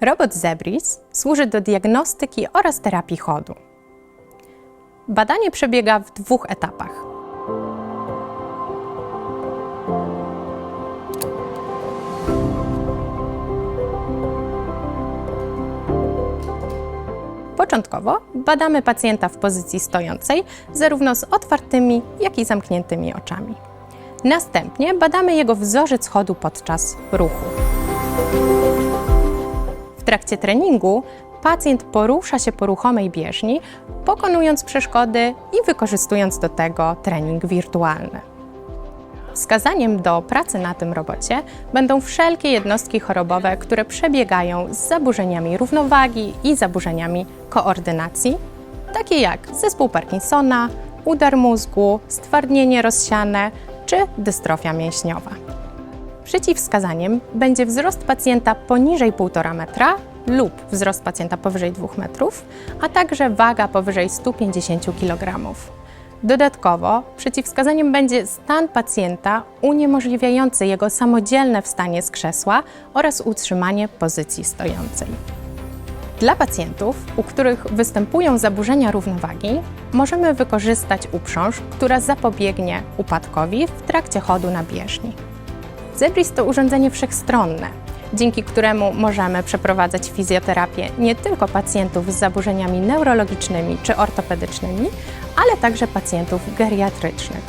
Robot Zebris służy do diagnostyki oraz terapii chodu. Badanie przebiega w dwóch etapach. Początkowo badamy pacjenta w pozycji stojącej, zarówno z otwartymi, jak i zamkniętymi oczami. Następnie badamy jego wzorzec chodu podczas ruchu. Trakcie treningu pacjent porusza się po ruchomej bieżni, pokonując przeszkody i wykorzystując do tego trening wirtualny. Wskazaniem do pracy na tym robocie będą wszelkie jednostki chorobowe, które przebiegają z zaburzeniami równowagi i zaburzeniami koordynacji, takie jak zespół Parkinsona, udar mózgu, stwardnienie rozsiane czy dystrofia mięśniowa. Przeciwwskazaniem będzie wzrost pacjenta poniżej 1,5 metra lub wzrost pacjenta powyżej 2 metrów, a także waga powyżej 150 kg. Dodatkowo przeciwwskazaniem będzie stan pacjenta uniemożliwiający jego samodzielne wstanie z krzesła oraz utrzymanie pozycji stojącej. Dla pacjentów, u których występują zaburzenia równowagi, możemy wykorzystać uprząż, która zapobiegnie upadkowi w trakcie chodu na bieżni. Zebris to urządzenie wszechstronne, dzięki któremu możemy przeprowadzać fizjoterapię nie tylko pacjentów z zaburzeniami neurologicznymi czy ortopedycznymi, ale także pacjentów geriatrycznych.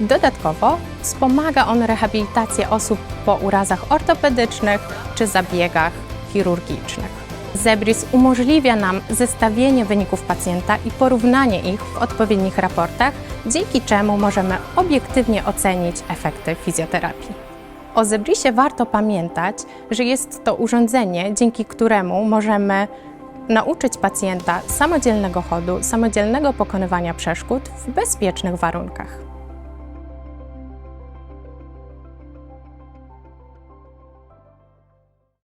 Dodatkowo wspomaga on rehabilitację osób po urazach ortopedycznych czy zabiegach chirurgicznych. Zebris umożliwia nam zestawienie wyników pacjenta i porównanie ich w odpowiednich raportach, dzięki czemu możemy obiektywnie ocenić efekty fizjoterapii. O Zebrisie warto pamiętać, że jest to urządzenie, dzięki któremu możemy nauczyć pacjenta samodzielnego chodu, samodzielnego pokonywania przeszkód w bezpiecznych warunkach.